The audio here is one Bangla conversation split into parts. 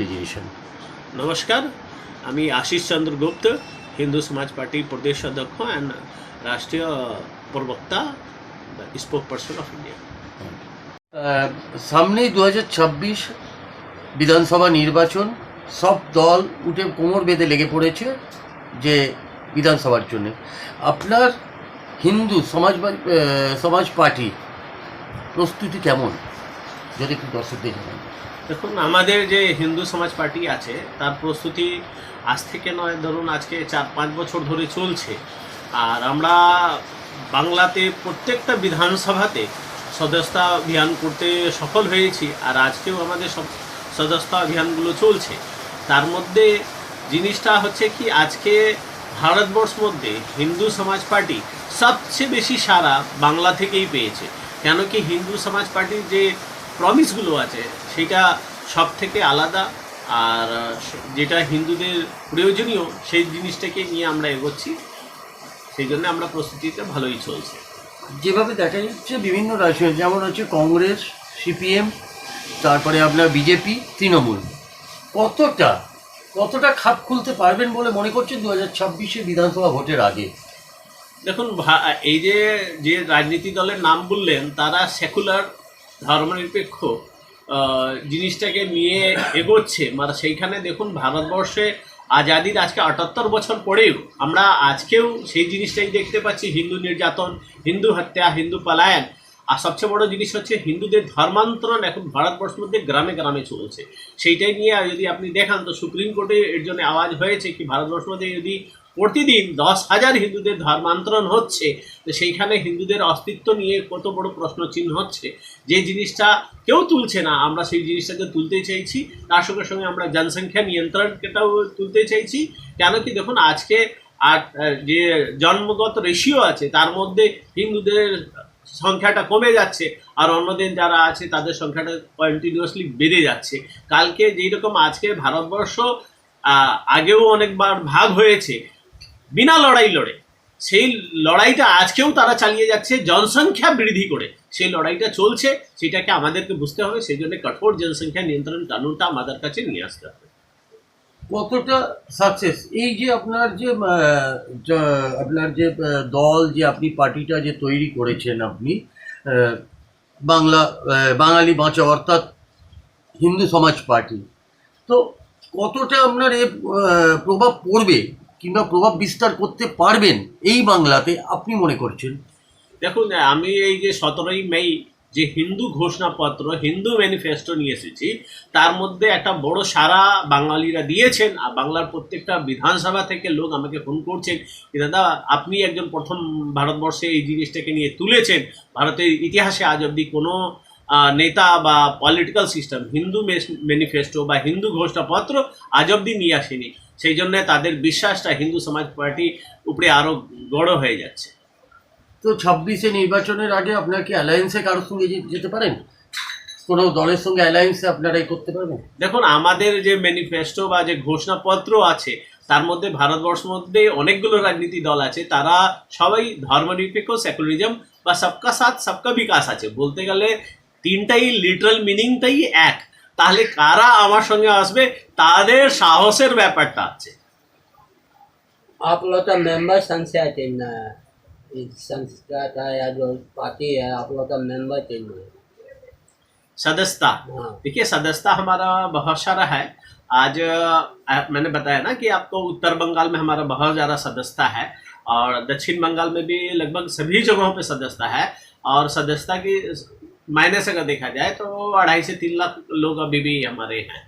ডিজিনেশন নমস্কার আমি আশিস চন্দ্র গুপ্ত হিন্দু সমাজ পার্টি প্রদেশ অধ্যক্ষ অ্যান্ড রাষ্ট্রীয় প্রবক্তা স্পোক পার্সন অফ ইন্ডিয়া সামনেই দু বিধানসভা নির্বাচন সব দল উঠে কোমর বেঁধে লেগে পড়েছে যে বিধানসভার জন্য। আপনার হিন্দু সমাজবাদী সমাজ পার্টি প্রস্তুতি কেমন? যদি একটু দর্শকদের জানান দেখুন, আমাদের যে হিন্দু সমাজ পার্টি আছে, তার প্রস্তুতি আজ থেকে নয়, ধরুন আজকে চার, পাঁচ বছর ধরে চলছে। আর আমরা বাংলাতে প্রত্যেকটা বিধানসভাতে সদস্যতা অভিযান করতে সফল হয়েছি, আর আজকেও আমাদের সব সদস্যতা অভিযানগুলো চলছে। তার মধ্যে জিনিসটা হচ্ছে কি, আজকে ভারতবর্ষ মধ্যে হিন্দু সমাজ পার্টি সবচেয়ে বেশি সারা বাংলা থেকেই পেয়েছে। কেন কি হিন্দু সমাজ পার্টির যে প্রমিসগুলো আছে সেটা সব থেকে আলাদা আর যেটা হিন্দুদের প্রয়োজনীয় সেই জিনিসটাকে নিয়ে আমরা এগোচ্ছি। সেই জন্য আমরা প্রস্তুতিতে ভালোই চলছে। যেভাবে দেখা যাচ্ছে বিভিন্ন রাজ্য যেমন হচ্ছে কংগ্রেস সিপিএম তারপরে আপনার বিজেপি তৃণমূল। কতটা কতটা খাপ খুলতে পারবেন বলে মনে করছেন দু হাজার ছাব্বিশে বিধানসভা ভোটের আগে? দেখুন এই যে যে রাজনীতি দলের নাম বললেন তারা সেকুলার ধর্মনিরপেক্ষ জিনিসটাকে নিয়ে এগোচ্ছে। মানে সেইখানে দেখুন, ভারতবর্ষে আজাদির আজকে আটাত্তর বছর পরেও আমরা আজকেও সেই জিনিসটাই দেখতে পাচ্ছি, হিন্দু নির্যাতন, হিন্দু হত্যা, হিন্দু পলায়ন। আর সবচেয়ে বড় জিনিস হচ্ছে, হিন্দুদের ধর্মান্তরণ এখন ভারতবর্ষের মধ্যে গ্রামে গ্রামে চলছে। সেইটাই নিয়ে যদি আপনি দেখান, তো সুপ্রিম কোর্টে এর জন্য আওয়াজ হয়েছে কি, ভারতবর্ষের মধ্যে যদি প্রতিদিন দশ হাজার হিন্দুদের ধর্মান্তরণ হচ্ছে সেইখানে হিন্দুদের অস্তিত্ব নিয়ে কত বড় প্রশ্ন চিহ্ন হচ্ছে। যে জিনিসটা কেউ তুলছে না, আমরা সেই জিনিসটাকে তুলতে চাইছি, তার সঙ্গে সঙ্গে আমরা জনসংখ্যা নিয়ন্ত্রণটাও তুলতে চাইছি। কেন কি দেখুন, আজকে আর যে জন্মগত রেশিও আছে, তার মধ্যে হিন্দুদের সংখ্যাটা কমে যাচ্ছে, আর অন্যদিন যারা আছে, তাদের সংখ্যাটা কন্টিনিউয়াসলি বেড়ে যাচ্ছে। কালকে যেই রকম আজকে ভারতবর্ষ আগেও অনেকবার ভাগ হয়েছে বিনা লড়াই লড়ে। সেই লড়াইটা আজকেও তারা চালিয়ে যাচ্ছে, জনসংখ্যা বৃদ্ধি করে। সেই লড়াইটা চলছে, সেটাকে আমাদেরকে বুঝতে হবে, সেই জন্য কঠোর জনসংখ্যা নিয়ন্ত্রণ কানুনটা আমাদের কাছে নিয়ে আসতে হবে। কতটা সাকসেস এই যে আপনার যে আপনার যে দল, যে আপনি পার্টিটা যে তৈরি করেছেন আপনি বাংলা বাঙালি বাঁচাও অর্থাৎ হিন্দু সমাজ পার্টি, তো কতটা আপনার এ প্রভাব পড়বে কিংবা প্রভাব বিস্তার করতে পারবেন এই বাংলাতে আপনি মনে করছেন? দেখুন, আমি এই যে সতেরোই মে যে হিন্দু ঘোষণাপত্র, হিন্দু ম্যানিফেস্টো নিয়ে এসেছি, তার মধ্যে একটা বড় সারা বাঙালিরা দিয়েছেন, আর বাংলার প্রত্যেকটা বিধানসভা থেকে লোক আমাকে ফোন করছেন যে, দাদা, আপনি একজন প্রথম ভারতবর্ষে এই জিনিসটাকে নিয়ে তুলেছেন। ভারতের ইতিহাসে আজ অবধি কোনো নেতা বা পলিটিক্যাল সিস্টেম হিন্দু ম্যানিফেস্টো বা হিন্দু ঘোষণাপত্র আজ অবধি নিয়ে আসেনি। সেই জন্য তাদের বিশ্বাসটা হিন্দু সমাজ পার্টি উপরে আরও গড় হয়ে যাচ্ছে। তো ছাব্বিশে নির্বাচনের আগে আপনার কি অ্যালায়েন্সে কারোর সঙ্গে যেতে পারেন? কোনো দলের সঙ্গে অ্যালায়েন্সে আপনারা এই করতে পারবেন? দেখুন আমাদের যে ম্যানিফেস্টো বা যে ঘোষণাপত্র আছে তার মধ্যে ভারতবর্ষের মধ্যে অনেকগুলো রাজনীতি দল আছে তারা সবাই ধর্মনিরপেক্ষ সেকুলারিজম বা সবকা সাথ সবকা বিকাশ আছে। বলতে গেলে তিনটাই লিটারাল মিনিংটাই এক। তাহলে কারা আমার সঙ্গে আসবে তাদের সাহসের ব্যাপারটা আছে आप लोग का मेंबर संख्या चिन्ह है इस संस्था का या जो पार्टी है आप लोग का मेंबर चिन्ह है सदस्यता हाँ देखिए सदस्यता हमारा बहुत सारा है आज अ, मैंने बताया ना कि आपको उत्तर बंगाल में हमारा बहुत ज़्यादा सदस्यता है और दक्षिण बंगाल में भी लगभग सभी जगहों पे सदस्यता है और सदस्यता की मायने से अगर देखा जाए तो अढ़ाई से तीन लाख लोग अभी भी हमारे हैं।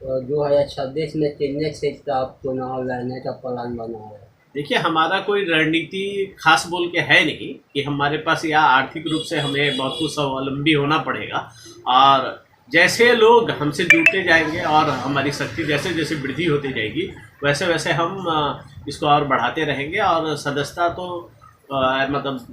तो दो हज़ार छब्बीस में कितने सीट का आप चुनाव लड़ने का प्लान बना रहे हैं। देखिए हमारा कोई रणनीति खास बोल के है नहीं कि हमारे पास या आर्थिक रूप से हमें बहुत कुछ स्वावलंबी होना पड़ेगा। और जैसे लोग हमसे जुड़ते जाएँगे और हमारी शक्ति जैसे जैसे वृद्धि होती जाएगी वैसे वैसे हम इसको और बढ़ाते रहेंगे। और सदस्यता तो मतलब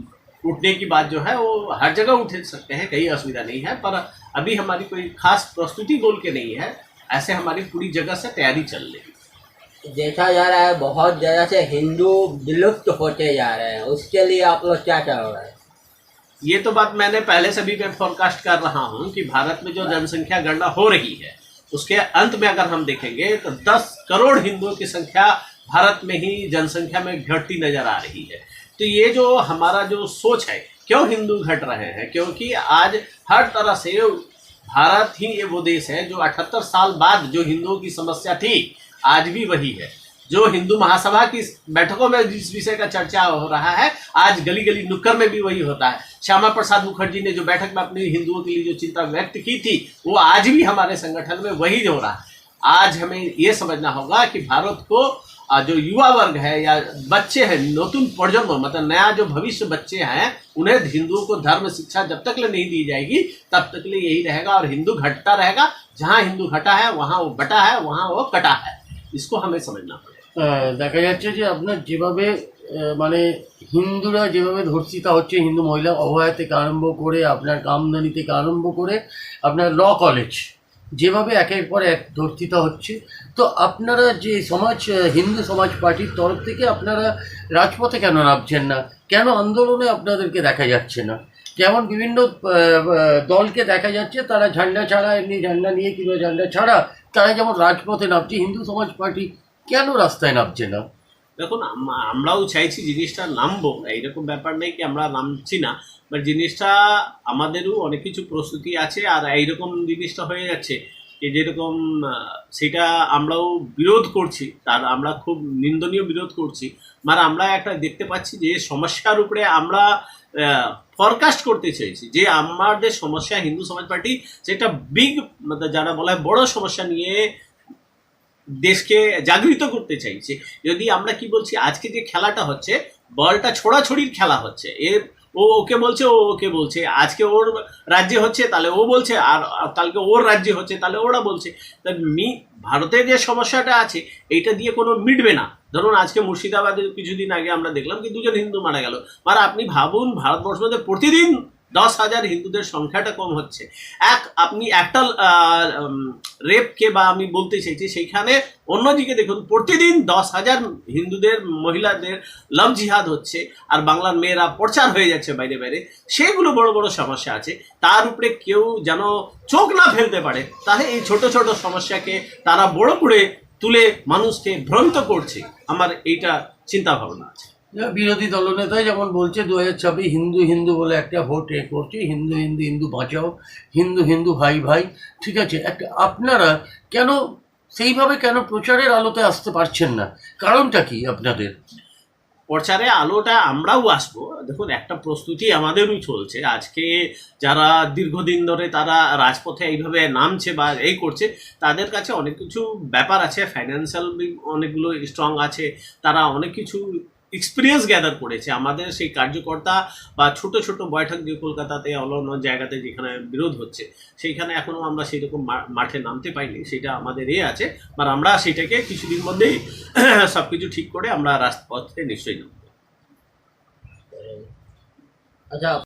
उठने की बात जो है वो हर जगह उठ सकते हैं कहीं असुविधा नहीं है पर अभी हमारी कोई खास प्रस्तुति बोल के नहीं है ऐसे हमारी पूरी जगह से तैयारी चल रही है। देखा जा रहा है बहुत जगह से हिंदू विलुप्त होते जा रहे हैं उसके लिए आप लोग क्या कर रहे हैं? ये तो बात मैंने पहले से भी मैं फोरकास्ट कर रहा हूँ कि भारत में जो जनसंख्या गणना हो रही है उसके अंत में अगर हम देखेंगे तो 10 करोड़ हिंदुओं की संख्या भारत में ही जनसंख्या में घटती नज़र आ रही है। तो ये जो हमारा जो सोच है, क्यों हिंदू घट रहे हैं? क्योंकि आज हर तरह से भारत ही ये वो देश है जो 78 साल बाद जो हिंदुओं की समस्या थी, आज भी वही है। जो हिंदू महासभा की बैठकों में जिस विषय का चर्चा हो रहा है, आज गली गली नुक्कड़ में भी वही होता है। श्यामा प्रसाद मुखर्जी ने जो बैठक में अपने हिंदुओं के लिए जो चिंता व्यक्त की थी, वो आज भी हमारे संगठन में वही हो रहा है। आज हमें ये समझना होगा कि भारत को जो युवा वर्ग है या बच्चे हैं, नतून प्रजन्म मतलब नया जो भविष्य बच्चे हैं, उन्हें हिंदुओं को धर्म, शिक्षा जब तक ले नहीं दी जाएगी, तब तक ले यही रहेगा और हिंदू घटता रहेगा। जहाँ हिंदू घटा है, वहाँ वो बटा है, वहाँ वो कटा है। इसको हमें समझना पड़ेगा। जाए যাচ্ছে अपना আপনার যেভাবে মানে হিন্দুরা যেভাবে ধর্ষিতা হচ্ছে হিন্দু মহিলা অভয়া থেকে আরম্ভ করে আপনার কামদানি থেকে আরম্ভ করে আপনার ল কলেজ যেভাবে একের পর এক ধর্ষিতা হচ্ছে, তো আপনারা যে সমাজ, হিন্দু সমাজ পার্টির তরফ থেকে আপনারা রাজপথে কেন নামছেন না? কেন আন্দোলনে আপনাদেরকে দেখা যাচ্ছে না? যেমন বিভিন্ন দলকে দেখা যাচ্ছে, তারা ঝান্ডা ছাড়া, এমনি ঝান্ডা নিয়ে কিংবা ঝান্ডা ছাড়া, তারা যেমন রাজপথে নামছে, হিন্দু সমাজ পার্টি কেন রাস্তায় নামছে না? দেখুন আমরাও চাইছি জিনিসটা নামবো এইরকম ব্যাপার নেই কি আমরা নামছি না। বাট জিনিসটা আমাদেরও অনেক কিছু প্রস্তুতি আছে আর এইরকম জিনিসটা হয়ে যাচ্ছে যে যেরকম সেটা আমরাও বিরোধ করছি। তার আমরা খুব নিন্দনীয় বিরোধ করছি। মানে আমরা একটা দেখতে পাচ্ছি যে সমস্যার উপরে আমরা ফরকাস্ট করতে চাইছি যে আমাদের সমস্যা হিন্দু সমাজ পার্টি যেটা বিগ যারা বলা হয় বড় সমস্যা নিয়ে দেশকে জাগৃত করতে চাইছে। যদি আমরা কি বলছি, আজকে যে খেলাটা হচ্ছে, বলটা ছোড়াছড়ির খেলা হচ্ছে। এর ও ওকে বলছে, ও ওকে বলছে। আজকে ওর রাজ্যে হচ্ছে, তাহলে ও বলছে, আর আর কালকে ওর রাজ্যে হচ্ছে, তাহলে ওরা বলছে। তা মি, ভারতের যে সমস্যাটা আছে, এইটা দিয়ে কোনো মিটবে না। ধরুন, আজকে মুর্শিদাবাদে কিছুদিন আগে আমরা দেখলাম কি দুজন হিন্দু মারা গেল। মানে আপনি ভাবুন, ভারতবর্ষের মধ্যে প্রতিদিন দশ হাজার হিন্দুদের সংখ্যাটা কম হচ্ছে। এক, আপনি একটা রেপকে বা আমি বলতে চাইছি সেইখানে অন্যদিকে দেখুন, প্রতিদিন দশ হাজার হিন্দুদের, মহিলাদের লভ জিহাদ হচ্ছে আর বাংলার মেয়েরা প্রচার হয়ে যাচ্ছে বাইরে বাইরে। সেগুলো বড় বড় সমস্যা আছে। তার উপরে কেউ যেন চোখ না ফেলতে পারে, তাহলে এই ছোট ছোট সমস্যাকে তারা বড় করে তুলে মানুষকে ভ্রান্ত করছে। আমার এইটা চিন্তা ভাবনা আছে। বিরোধী দলনেতাই যেমন বলছে দু হাজার ছাব্বিশ হিন্দু হিন্দু বলে একটা ভোট এ করছে, হিন্দু হিন্দু হিন্দু বাঁচাও, হিন্দু হিন্দু ভাই ভাই, ঠিক আছে? একটা আপনারা কেন সেইভাবে কেন প্রচারের আলোতে আসতে পারছেন না? কারণটা কি আপনাদের? প্রচারে আলোটা আমরাও আসব। দেখুন, একটা প্রস্তুতি আমাদেরই চলছে। আজকে যারা দীর্ঘদিন ধরে তারা রাজপথে এইভাবে নামছে বা এই করছে, তাদের কাছে অনেক কিছু ব্যাপার আছে। ফাইন্যান্সিয়াল অনেকগুলো স্ট্রং আছে। তারা অনেক কিছু এক্সপিরিয়েন্স গ্যাদার করেছে। আমাদের সেই কার্যকর্তা বা ছোট ছোট বৈঠক যে কলকাতাতে অন্য জায়গাতে যেখানে বিরোধ হচ্ছে, সেইখানে এখনও আমরা সেই রকম মাঠে নামতে পাইনি, সেটা আমাদের এ আছে। বা আমরা সেটাকে কিছুদিন মধ্যেই সব কিছু ঠিক করে আমরা রাজপথে নিশ্চয়ই নামবো। আচ্ছা